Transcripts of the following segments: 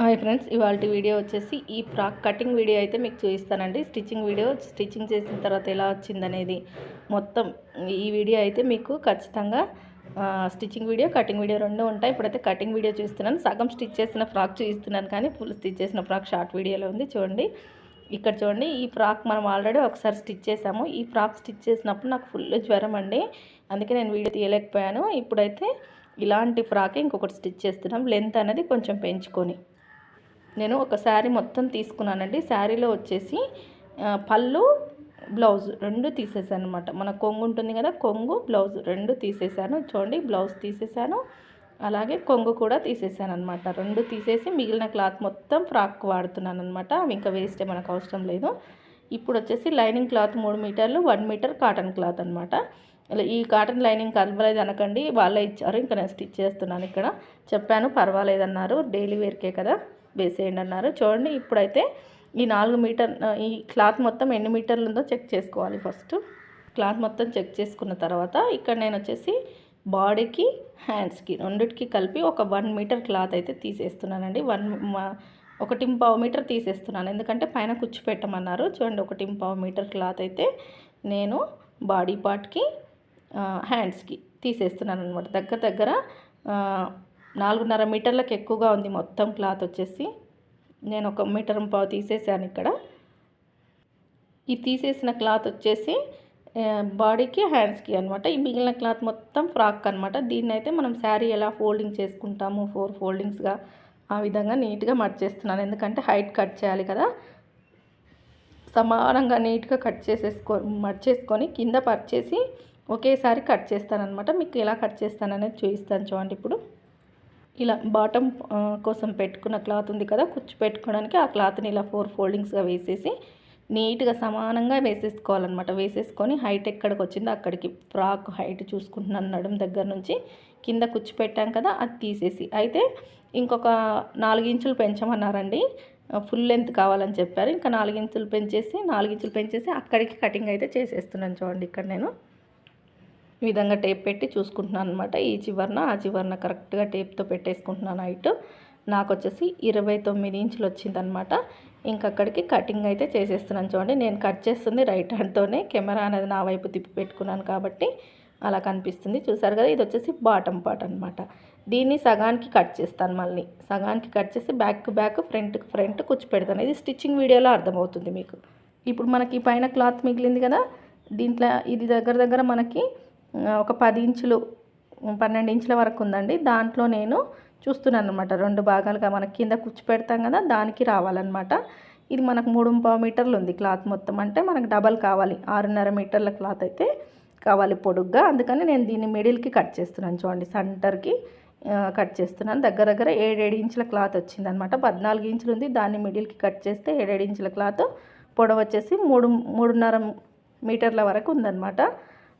Hi friends ఇవాళ video వచ్చేసి ఈ ఫ్రాక్ కటింగ్ వీడియో అయితే మీకు చూపిస్తానండి. స్టిచ్చింగ్ వీడియో స్టిచ్చింగ్ చేసిన తర్వాత ఎలా వచ్చిందనేది మొత్తం ఈ వీడియో అయితే మీకు ఖచ్చితంగా స్టిచ్చింగ్ వీడియో కటింగ్ వీడియో రెండు ఉంటాయి. ఇప్పుడైతే కటింగ్ వీడియో చూస్తున్నాను. సగం స్టిచ్ చేసిన ఫ్రాక్ చూపిస్తున్నాను కానీ ఫుల్ స్టిచ్ చేసిన ఫ్రాక్ షార్ట్ వీడియోలో ఉంది చూడండి. ఇక్కడ చూడండి ఈ ఫ్రాక్ మనం ఆల్రెడీ ఒకసారి స్టిచ్ చేసాము ఈ ఫ్రాక్ స్టిచ్ చేసినప్పుడు నాకు ఫుల్ జ్వరం అండి. అందుకే నేను వీడియో తీయలేకపోయాను. ఇప్పుడైతే ఇలాంటి ఫ్రాకే ఇంకొకటి స్టిచ్ చేస్తున్నాం. లెంత్ అనేది కొంచెం పెంచుకొని. నేను ఒక శారీ మొత్తం తీసుకున్నానండి. శారీలో వచ్చేసి పళ్ళు బ్లౌజ్ రెండు తీసేసాను అనమాట మన కొంగు ఉంటుంది కదా కొంగు బ్లౌజ్ రెండు తీసేసాను. చూడండి బ్లౌజ్ తీసేసాను. అలాగే కొంగు కూడా తీసేసాను అనమాట రెండు తీసేసి మిగిలిన క్లాత్ మొత్తం ఫ్రాక్ వాడుతున్నాను అనమాట అవి ఇంకా వేస్తే మనకు అవసరం లేదు. ఇప్పుడు వచ్చేసి లైనింగ్ క్లాత్ మూడు మీటర్లు వన్ మీటర్ కాటన్ క్లాత్ అనమాట ఇలా ఈ కాటన్ లైనింగ్ కలవలేదు అనకండి. వాళ్ళే ఇచ్చారు. ఇంకా నేను స్టిచ్ చేస్తున్నాను ఇక్కడ. చెప్పాను పర్వాలేదన్నారు. డైలీ వేర్కే కదా. వేసేయండి అన్నారు. చూడండి ఇప్పుడైతే ఈ నాలుగు మీటర్ ఈ క్లాత్ మొత్తం ఎన్ని మీటర్లు ఉందో చెక్ చేసుకోవాలి ఫస్ట్. క్లాత్ మొత్తం చెక్ చేసుకున్న తర్వాత ఇక్కడ నేను వచ్చేసి బాడీకి హ్యాండ్స్కి రెండిటికి కలిపి ఒక వన్ మీటర్ క్లాత్ అయితే తీసేస్తున్నానండి. వన్ ఒకటి పావు మీటర్ తీసేస్తున్నాను. ఎందుకంటే పైన కుచ్చు పెట్టమన్నారు చూడండి ఒకటి పావు మీటర్ క్లాత్ అయితే నేను బాడీ పార్ట్కి హ్యాండ్స్కి తీసేస్తున్నాను అనమాట దగ్గర దగ్గర నాలుగున్నర మీటర్లకు ఎక్కువగా ఉంది మొత్తం క్లాత్ వచ్చేసి. నేను ఒక మీటర్ పావు తీసేసాను ఇక్కడ. ఈ తీసేసిన క్లాత్ వచ్చేసి బాడీకి హ్యాండ్స్కి అనమాట ఈ మిగిలిన క్లాత్ మొత్తం ఫ్రాక్ అనమాట దీన్ని అయితే మనం శారీ ఎలా ఫోల్డింగ్ చేసుకుంటాము ఫోర్ ఫోల్డింగ్స్గా ఆ విధంగా నీట్గా మర్చేస్తున్నాను ఎందుకంటే హైట్ కట్ చేయాలి కదా. సమానంగా నీట్గా కట్ చేసేసుకో మర్చేసుకొని కింద పర్చేసి ఒకేసారి కట్ చేస్తానన్నమాట. మీకు ఎలా కట్ చేస్తాననేది చూపిస్తాను చూడండి ఇప్పుడు. ఇలా బాటమ్ కోసం పెట్టుకున్న క్లాత్ ఉంది కదా కుచ్చు పెట్టుకోవడానికి ఆ క్లాత్ని ఇలా ఫోర్ ఫోల్డింగ్స్గా వేసేసి నీట్గా సమానంగా వేసేసుకోవాలన్నమాట. వేసేసుకొని హైట్ ఎక్కడికి వచ్చిందో అక్కడికి. ఫ్రాక్ హైట్ చూసుకుంటున్నాను నడుం దగ్గర నుంచి. కింద కుచ్చు పెట్టాం కదా అది తీసేసి. అయితే ఇంకొక నాలుగు ఇంచులు పెంచమన్నారండి. ఫుల్ లెంత్ కావాలని చెప్పారు. ఇంకా నాలుగు ఇంచులు పెంచేసి నాలుగు ఇంచులు పెంచేసి అక్కడికి కటింగ్ అయితే చేసేస్తున్నాను చూడండి ఇక్కడ నేను. ఈ విధంగా టేప్ పెట్టి చూసుకుంటున్నాను అనమాట ఈ చివరన ఆ చివరన కరెక్ట్గా టేప్తో పెట్టేసుకుంటున్నాను హైట్. నాకు వచ్చేసి ఇరవై తొమ్మిది ఇంచులు వచ్చిందనమాట ఇంకా అక్కడికి కటింగ్ అయితే చేసేస్తున్నాను చూడండి. నేను కట్ చేస్తుంది రైట్ హ్యాండ్తోనే కెమెరా అనేది నా వైపు తిప్పి పెట్టుకున్నాను కాబట్టి అలా కనిపిస్తుంది. చూసారు కదా ఇది వచ్చేసి బాటమ్ పార్ట్ అనమాట దీన్ని సగానికి కట్ చేస్తాను మళ్ళీ. సగానికి కట్ చేసి బ్యాక్ బ్యాక్ ఫ్రంట్కి ఫ్రంట్ కూర్చు పెడతాను ఇది స్టిచ్చింగ్ వీడియోలో అర్థమవుతుంది మీకు. ఇప్పుడు మనకి పైన క్లాత్ మిగిలింది కదా దీంట్లో ఇది దగ్గర దగ్గర మనకి ఒక పది ఇంచులు పన్నెండు ఇంచుల వరకు ఉందండి. దాంట్లో నేను చూస్తున్నాను అనమాట రెండు భాగాలుగా మనకి కింద కుచ్చు పెడతాం కదా దానికి రావాలన్నమాట. ఇది మనకు మూడు పావు మీటర్లు ఉంది క్లాత్ మొత్తం. అంటే మనకు డబల్ కావాలి. ఆరున్నర మీటర్ల క్లాత్ అయితే కావాలి పొడుగ్గా. అందుకని నేను దీన్ని మిడిల్కి కట్ చేస్తున్నాను చూడండి. సెంటర్కి కట్ చేస్తున్నాను. దగ్గర దగ్గర ఏడేడు ఇంచుల క్లాత్ వచ్చింది అనమాట పద్నాలుగు ఇంచులు ఉంది. దాన్ని మిడిల్కి కట్ చేస్తే ఏడేడు ఇంచుల క్లాత్ పొడవు వచ్చేసి మూడు మూడున్నర మీటర్ల వరకు ఉందన్నమాట.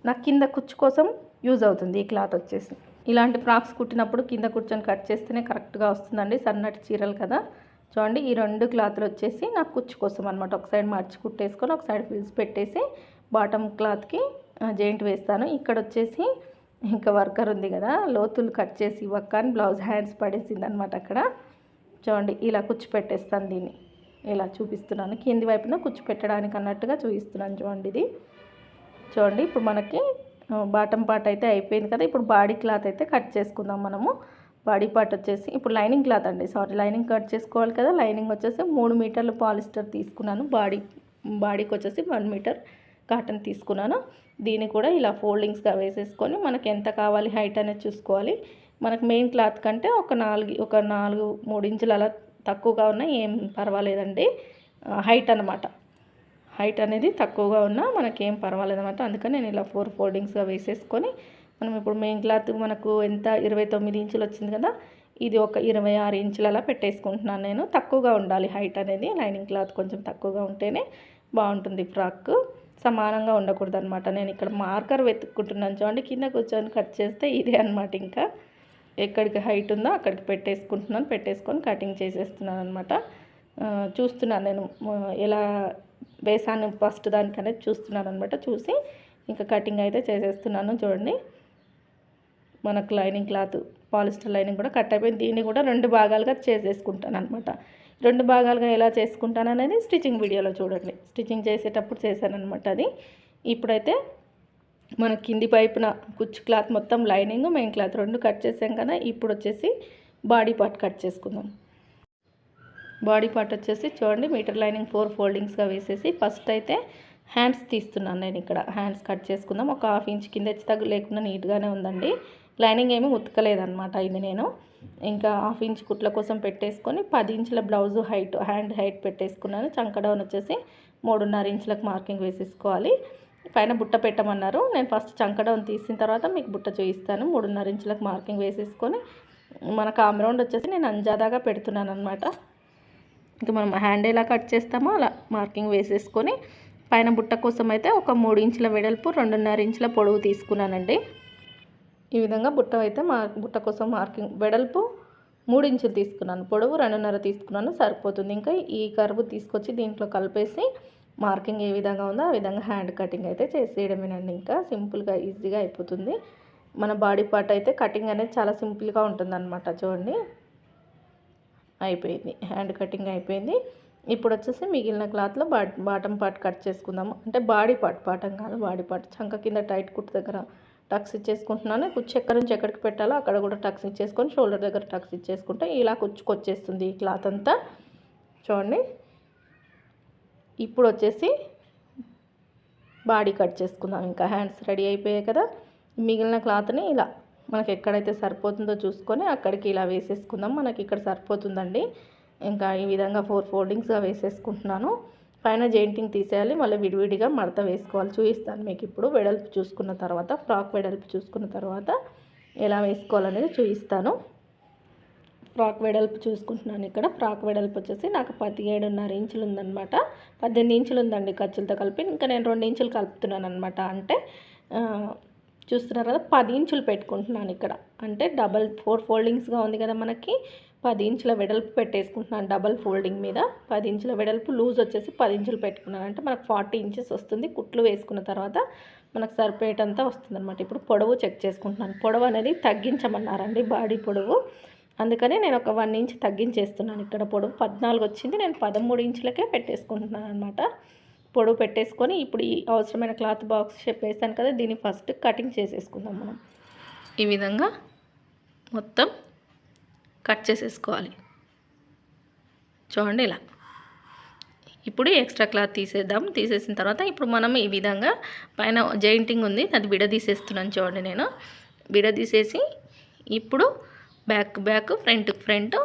నాకు కింద కుచ్చు కోసం యూజ్ అవుతుంది ఈ క్లాత్ వచ్చేసి. ఇలాంటి ఫ్రాక్స్ కుట్టినప్పుడు కింద కూర్చొని కట్ చేస్తేనే కరెక్ట్గా వస్తుందండి. సన్నటి చీరలు కదా. చూడండి ఈ రెండు క్లాత్లు వచ్చేసి నాకు కుచ్చు కోసం అనమాట ఒక సైడ్ మర్చి కుట్టేసుకొని ఒక సైడ్ ఫిల్స్ పెట్టేసి బాటమ్ క్లాత్కి జాయింట్ వేస్తాను. ఇక్కడ వచ్చేసి ఇంకా వర్కర్ ఉంది కదా లోతులు కట్ చేసి ఇవ్వక అని బ్లౌజ్ హ్యాండ్స్ పడేసింది అనమాట అక్కడ. చూడండి ఇలా కుచ్చు పెట్టేస్తాను దీన్ని. ఇలా చూపిస్తున్నాను. కింది వైపున కుచ్చు పెట్టడానికి అన్నట్టుగా చూపిస్తున్నాను చూడండి ఇది. చూడండి ఇప్పుడు మనకి బాటమ్ పార్ట్ అయితే అయిపోయింది కదా ఇప్పుడు బాడీ క్లాత్ అయితే కట్ చేసుకుందాం మనము. బాడీ పార్ట్ వచ్చేసి ఇప్పుడు లైనింగ్ క్లాత్ అండి సారీ లైనింగ్ కట్ చేసుకోవాలి కదా లైనింగ్ వచ్చేసి మూడు మీటర్లు పాలిస్టర్ తీసుకున్నాను బాడీ బాడీకి వచ్చేసి వన్ మీటర్ కాటన్ తీసుకున్నాను. దీన్ని కూడా ఇలా ఫోల్డింగ్స్గా వేసేసుకొని మనకి ఎంత కావాలి హైట్ అనేది చూసుకోవాలి. మనకు మెయిన్ క్లాత్ కంటే ఒక నాలుగు ఒక నాలుగు మూడు ఇంచులు అలా తక్కువగా ఉన్నా ఏం పర్వాలేదండి. హైట్ అన్నమాట. హైట్ అనేది తక్కువగా ఉన్నా మనకేం పర్వాలేదు అనమాట అందుకని నేను ఇలా ఫోర్ ఫోల్డింగ్స్గా వేసేసుకొని మనం ఇప్పుడు మెయిన్ క్లాత్ మనకు ఎంత ఇరవై తొమ్మిది ఇంచులు వచ్చింది కదా ఇది ఒక ఇరవై ఆరు ఇంచులు అలా పెట్టేసుకుంటున్నాను నేను. తక్కువగా ఉండాలి హైట్ అనేది లైనింగ్ క్లాత్ కొంచెం తక్కువగా ఉంటేనే బాగుంటుంది ఫ్రాక్. సమానంగా ఉండకూడదు అనమాట నేను ఇక్కడ మార్కర్ వెతుక్కుంటున్నాను చూడండి కింద కూర్చొని కట్ చేస్తే ఇదే అనమాట ఇంకా. ఎక్కడికి హైట్ ఉందో అక్కడికి పెట్టేసుకుంటున్నాను పెట్టేసుకొని కటింగ్ చేసేస్తున్నాను అనమాట చూస్తున్నాను నేను ఎలా వేసాను ఫస్ట్ దానికనే చూస్తున్నాను అనమాట చూసి ఇంకా కటింగ్ అయితే చేసేస్తున్నాను చూడండి. మనకు లైనింగ్ క్లాత్ పాలిస్టర్ లైనింగ్ కూడా కట్ అయిపోయింది. దీన్ని కూడా రెండు భాగాలుగా చేసేసుకుంటాను అనమాట రెండు భాగాలుగా ఎలా చేసుకుంటాను అనేది స్టిచ్చింగ్ వీడియోలో చూడండి. స్టిచ్చింగ్ చేసేటప్పుడు చేశానమాట అది. ఇప్పుడైతే మన కింది పైపున కుచ్చు క్లాత్ మొత్తం లైనింగ్ మెయిన్ క్లాత్ రెండు కట్ చేసాం కదా ఇప్పుడు వచ్చేసి బాడీ పార్ట్ కట్ చేసుకుందాం. బాడీ పార్ట్ వచ్చేసి చూడండి మీటర్ లైనింగ్ ఫోర్ ఫోల్డింగ్స్గా వేసేసి ఫస్ట్ అయితే హ్యాండ్స్ తీస్తున్నాను నేను ఇక్కడ. హ్యాండ్స్ కట్ చేసుకుందాం. ఒక హాఫ్ ఇంచ్ కింద హెచ్చు తగ్గు లేకుండా నీట్గానే ఉందండి. లైనింగ్ ఏమీ ఉతకలేదనమాట ఇది నేను. ఇంకా హాఫ్ ఇంచ్ కుట్ల కోసం పెట్టేసుకొని పది ఇంచుల బ్లౌజ్ హైట్ హ్యాండ్ హైట్ పెట్టేసుకున్నాను. చంక డౌన్ వచ్చేసి మూడున్నర ఇంచులకు మార్కింగ్ వేసేసుకోవాలి. పైన బుట్ట పెట్టమన్నారు. నేను ఫస్ట్ చంక డౌన్ తీసిన తర్వాత మీకు బుట్ట చూపిస్తాను. మూడున్నర ఇంచులకు మార్కింగ్ వేసేసుకొని మన కామ్రౌండ్ వచ్చేసి నేను అంజాదాగా పెడుతున్నాను అనమాట ఇంకా మనం హ్యాండ్ ఎలా కట్ చేస్తామో అలా మార్కింగ్ వేసేసుకొని పైన బుట్ట కోసం అయితే ఒక మూడు ఇంచుల వెడల్పు రెండున్నర ఇంచుల పొడవు తీసుకున్నానండి. ఈ విధంగా బుట్ట అయితే మా బుట్ట కోసం మార్కింగ్ వెడల్పు మూడు ఇంచులు తీసుకున్నాను. పొడవు రెండున్నర తీసుకున్నాను సరిపోతుంది. ఇంకా ఈ కరువు తీసుకొచ్చి దీంట్లో కలిపేసి మార్కింగ్ ఏ విధంగా ఉందో ఆ విధంగా హ్యాండ్ కటింగ్ అయితే చేసేయడమేనండి. ఇంకా సింపుల్గా ఈజీగా అయిపోతుంది. మన బాడీ పార్ట్ అయితే కటింగ్ అనేది చాలా సింపుల్గా ఉంటుంది చూడండి. అయిపోయింది. హ్యాండ్ కటింగ్ అయిపోయింది. ఇప్పుడు వచ్చేసి మిగిలిన క్లాత్లో బా బాటమ్ పార్ట్ కట్ చేసుకుందాము. అంటే బాడీ పార్ట్ పాటం కాదు బాడీ పార్ట్. చంక కింద టైట్ కుట్టు దగ్గర టక్స్ ఇచ్చేసుకుంటున్నాను. కుచ్చు ఎక్కడి నుంచి ఎక్కడికి పెట్టాలో అక్కడ కూడా టక్స్ ఇచ్చేసుకొని షోల్డర్ దగ్గర టక్స్ ఇచ్చేసుకుంటే ఇలా కుచ్చుకొచ్చేస్తుంది ఈ క్లాత్ అంతా. చూడండి. ఇప్పుడు వచ్చేసి బాడీ కట్ చేసుకుందాం. ఇంకా హ్యాండ్స్ రెడీ అయిపోయాయి కదా. మిగిలిన క్లాత్ని ఇలా మనకి ఎక్కడైతే సరిపోతుందో చూసుకొని అక్కడికి ఇలా వేసేసుకుందాం. మనకి ఇక్కడ సరిపోతుందండి. ఇంకా ఈ విధంగా ఫోర్ ఫోల్డింగ్స్గా వేసేసుకుంటున్నాను. పైన జెయింటింగ్ తీసేయాలి. మళ్ళీ విడివిడిగా మడత వేసుకోవాలి. చూపిస్తాను మీకు ఇప్పుడు. వెడల్పు చూసుకున్న తర్వాత ఫ్రాక్ వెడల్పు చూసుకున్న తర్వాత ఎలా వేసుకోవాలనేది చూపిస్తాను. ఫ్రాక్ వెడల్పు చూసుకుంటున్నాను ఇక్కడ. ఫ్రాక్ వెడల్పు వచ్చేసి నాకు పదిహేడున్నర ఇంచులు ఉందనమాట పద్దెనిమిది ఇంచులు ఉందండి ఖర్చులతో కలిపి. ఇంకా నేను రెండు ఇంచులు కలుపుతున్నాను అనమాట అంటే చూస్తున్నారు కదా పది ఇంచులు పెట్టుకుంటున్నాను ఇక్కడ. అంటే డబల్ ఫోర్ ఫోల్డింగ్స్గా ఉంది కదా మనకి పది ఇంచుల వెడల్పు పెట్టేసుకుంటున్నాను డబల్ ఫోల్డింగ్ మీద. పది ఇంచుల వెడల్పు లూజ్ వచ్చేసి పది ఇంచులు పెట్టుకున్నాను. అంటే మనకు ఫార్టీ ఇంచెస్ వస్తుంది కుట్లు వేసుకున్న తర్వాత మనకు సరిపోయేటంతా వస్తుంది అనమాట ఇప్పుడు పొడవు చెక్ చేసుకుంటున్నాను. పొడవు అనేది తగ్గించమన్నారండి బాడీ పొడవు. అందుకనే నేను ఒక వన్ ఇంచ్ తగ్గించేస్తున్నాను. ఇక్కడ పొడవు పద్నాలుగు వచ్చింది నేను పదమూడు ఇంచులకే పెట్టేసుకుంటున్నాను అనమాట పొడవు పెట్టేసుకొని ఇప్పుడు ఈ అవసరమైన క్లాత్ బాక్స్ షేప్ కదా దీన్ని ఫస్ట్ కటింగ్ చేసేసుకుందాం మనం. ఈ విధంగా మొత్తం కట్ చేసేసుకోవాలి. చూడండి ఇలా. ఇప్పుడు ఎక్స్ట్రా క్లాత్ తీసేద్దాం. తీసేసిన తర్వాత ఇప్పుడు మనం ఈ విధంగా పైన జైంటింగ్ ఉంది అది విడదీసేస్తున్నాను చూడండి నేను. విడదీసేసి ఇప్పుడు back back front front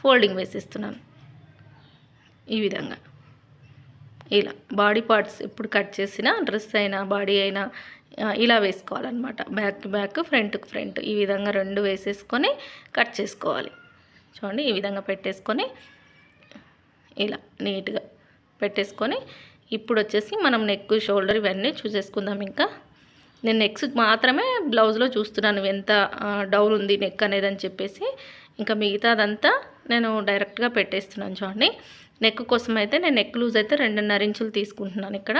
folding వేసేస్తున్నాను. ఈ విధంగా. ఇలా బాడీ పార్ట్స్ ఇప్పుడు కట్ చేసిన డ్రెస్ అయినా బాడీ అయినా ఇలా వేసుకోవాలన్నమాట. బ్యాక్ బ్యాక్ ఫ్రంట్కి ఫ్రంట్. ఈ విధంగా రెండు వేసేసుకొని కట్ చేసుకోవాలి. చూడండి ఈ విధంగా పెట్టేసుకొని ఇలా నీట్గా పెట్టేసుకొని ఇప్పుడు వచ్చేసి మనం నెక్ షోల్డర్ ఇవన్నీ చూసేసుకుందాం ఇంకా. నేను నెక్స్ మాత్రమే బ్లౌజ్లో చూస్తున్నాను ఎంత డౌన్ ఉంది నెక్ అనేది అని చెప్పేసి. ఇంకా మిగతాదంతా నేను డైరెక్ట్గా పెట్టేస్తున్నాను చూడండి. నెక్ కోసం అయితే నేను నెక్ లూజ్ అయితే రెండున్నర ఇంచులు తీసుకుంటున్నాను ఇక్కడ.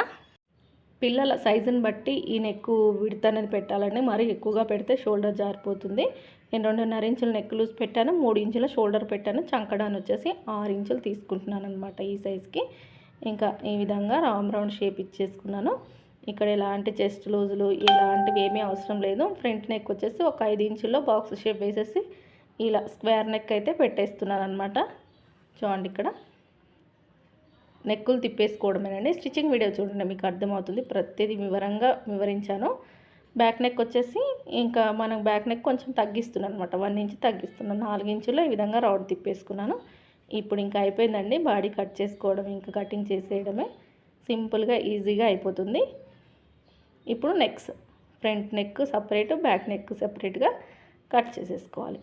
పిల్లల సైజుని బట్టి ఈ నెక్ విడత అనేది పెట్టాలండి. మరీ ఎక్కువగా పెడితే షోల్డర్ జారిపోతుంది. నేను రెండున్నర ఇంచుల నెక్ లూజ్ పెట్టాను. మూడు ఇంచుల షోల్డర్ పెట్టాను. చంకడాన్ని వచ్చేసి ఆరు ఇంచులు తీసుకుంటున్నాను అనమాట ఈ సైజ్కి. ఇంకా ఈ విధంగా రౌండ్ రౌండ్ షేప్ ఇచ్చేసుకున్నాను. ఇక్కడ ఎలాంటి చెస్ట్ లూజులు ఇలాంటివి ఏమీ అవసరం లేదు. ఫ్రంట్ నెక్ వచ్చేసి ఒక ఐదు ఇంచుల్లో బాక్స్ షేప్ వేసేసి ఇలా స్క్వేర్ నెక్ అయితే పెట్టేస్తున్నాను అనమాట చూడండి ఇక్కడ. నెక్కులు తిప్పేసుకోవడమేనండి. స్టిచ్చింగ్ వీడియో చూడండి మీకు అర్థమవుతుంది. ప్రతిదీ వివరంగా వివరించాను. బ్యాక్ నెక్ వచ్చేసి ఇంకా మనం బ్యాక్ నెక్ కొంచెం తగ్గిస్తున్నాను అనమాట వన్ ఇంచ్ తగ్గిస్తున్నాను. నాలుగు ఇంచులో ఈ విధంగా రౌడ్ తిప్పేసుకున్నాను. ఇప్పుడు ఇంకా అయిపోయిందండి. బాడీ కట్ చేసుకోవడం ఇంకా కటింగ్ చేసేయడమే సింపుల్గా ఈజీగా అయిపోతుంది. ఇప్పుడు necks front neck separate back neck సపరేట్గా కట్ చేసేసుకోవాలి.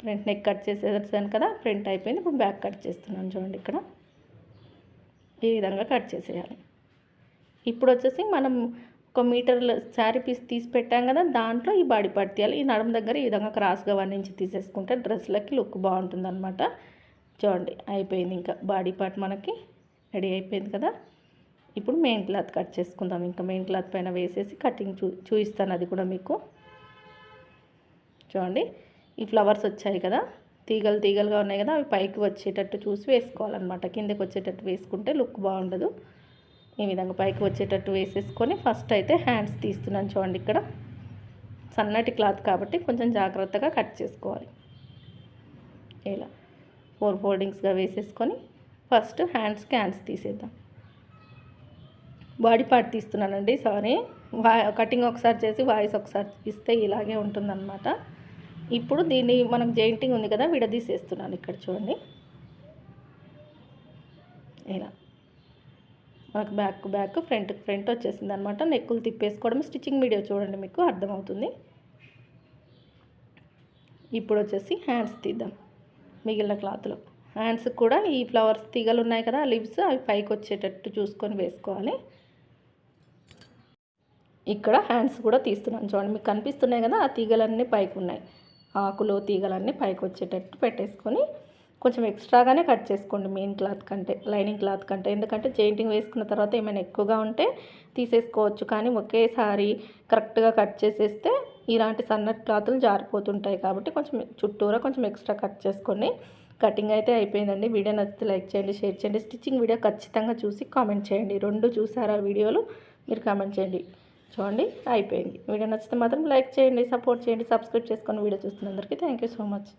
ఫ్రంట్ నెక్ కట్ చేసేసాను కదా ఫ్రంట్ అయిపోయింది. ఇప్పుడు బ్యాక్ కట్ చేస్తున్నాను చూడండి ఇక్కడ. ఈ విధంగా కట్ చేసేయాలి. ఇప్పుడు వచ్చేసి మనం ఒక మీటర్ శారీ పీస్ తీసి పెట్టాం కదా దాంట్లో ఈ బాడీ పార్ట్ తీయాలి. ఈ నడుము దగ్గర ఈ విధంగా క్రాస్గా వన్ ఇంచ్ తీసేసుకుంటే డ్రెస్లకి లుక్ బాగుంటుందన్నమాట. చూడండి అయిపోయింది ఇంకా. బాడీ పార్ట్ మనకి రెడీ అయిపోయింది కదా. ఇప్పుడు మెయిన్ క్లాత్ కట్ చేసుకుందాం. ఇంకా మెయిన్ క్లాత్ పైన వేసేసి కటింగ్ చూ చూపిస్తాను అది కూడా మీకు. చూడండి ఈ ఫ్లవర్స్ వచ్చాయి కదా. తీగలు తీగలుగా ఉన్నాయి కదా అవి పైకి వచ్చేటట్టు చూసి వేసుకోవాలన్నమాట. కిందకి వచ్చేటట్టు వేసుకుంటే లుక్ బాగుండదు. ఈ విధంగా పైకి వచ్చేటట్టు వేసేసుకొని ఫస్ట్ అయితే హ్యాండ్స్ తీస్తున్నాను చూడండి ఇక్కడ. సన్నటి క్లాత్ కాబట్టి కొంచెం జాగ్రత్తగా కట్ చేసుకోవాలి. ఇలా ఫోర్ ఫోల్డింగ్స్గా వేసేసుకొని ఫస్ట్ హ్యాండ్స్కి హ్యాండ్స్ తీసేద్దాం. బాడీ పార్ట్ తీస్తున్నానండి సారీ. వా కటింగ్ ఒకసారి చేసి వాయిస్ ఒకసారి ఇస్తే ఇలాగే ఉంటుందన్నమాట. ఇప్పుడు దీన్ని మనకు జెయింటింగ్ ఉంది కదా విడదీసేస్తున్నాను ఇక్కడ చూడండి. ఇలా. మనకు బ్యాక్ బ్యాక్ ఫ్రంట్ ఫ్రంట్ వచ్చేసింది అనమాట నెక్కులు తిప్పేసుకోవడం స్టిచ్చింగ్ వీడియో చూడండి మీకు అర్థమవుతుంది. ఇప్పుడు వచ్చేసి హ్యాండ్స్ తీద్దాం మిగిలిన క్లాత్లో. హ్యాండ్స్ కూడా ఈ ఫ్లవర్స్ తీగలు ఉన్నాయి కదా లివ్స్ అవి పైకి వచ్చేటట్టు చూసుకొని వేసుకోవాలి. ఇక్కడ హ్యాండ్స్ కూడా తీస్తున్నాను చూడండి మీకు కనిపిస్తున్నాయి కదా ఆ తీగలన్నీ పైకి ఉన్నాయి. ఆకులు తీగలన్నీ పైకి వచ్చేటట్టు పెట్టేసుకొని కొంచెం ఎక్స్ట్రాగానే కట్ చేసుకోండి మెయిన్ క్లాత్ కంటే లైనింగ్ క్లాత్ కంటే. ఎందుకంటే జెయింటింగ్ వేసుకున్న తర్వాత ఏమైనా ఎక్కువగా ఉంటే తీసేసుకోవచ్చు. కానీ ఒకేసారి కరెక్ట్గా కట్ చేసేస్తే ఇలాంటి సన్నటి క్లాతులు జారిపోతుంటాయి కాబట్టి కొంచెం చుట్టూరా కొంచెం ఎక్స్ట్రా కట్ చేసుకోండి కటింగ్ అయితే అయిపోయిందండి. వీడియో నచ్చితే లైక్ చేయండి షేర్ చేయండి. స్టిచ్చింగ్ వీడియో ఖచ్చితంగా చూసి కామెంట్ చేయండి. రెండు చూసారా వీడియోలు? మీరు కామెంట్ చేయండి. చూడండి అయిపోయింది. వీడియో నచ్చితే మాత్రం లైక్ చేయండి సపోర్ట్ చేయండి సబ్స్క్రైబ్ చేసుకొని వీడియో చూస్తున్నందరికీ థ్యాంక్ యూ సో మచ్.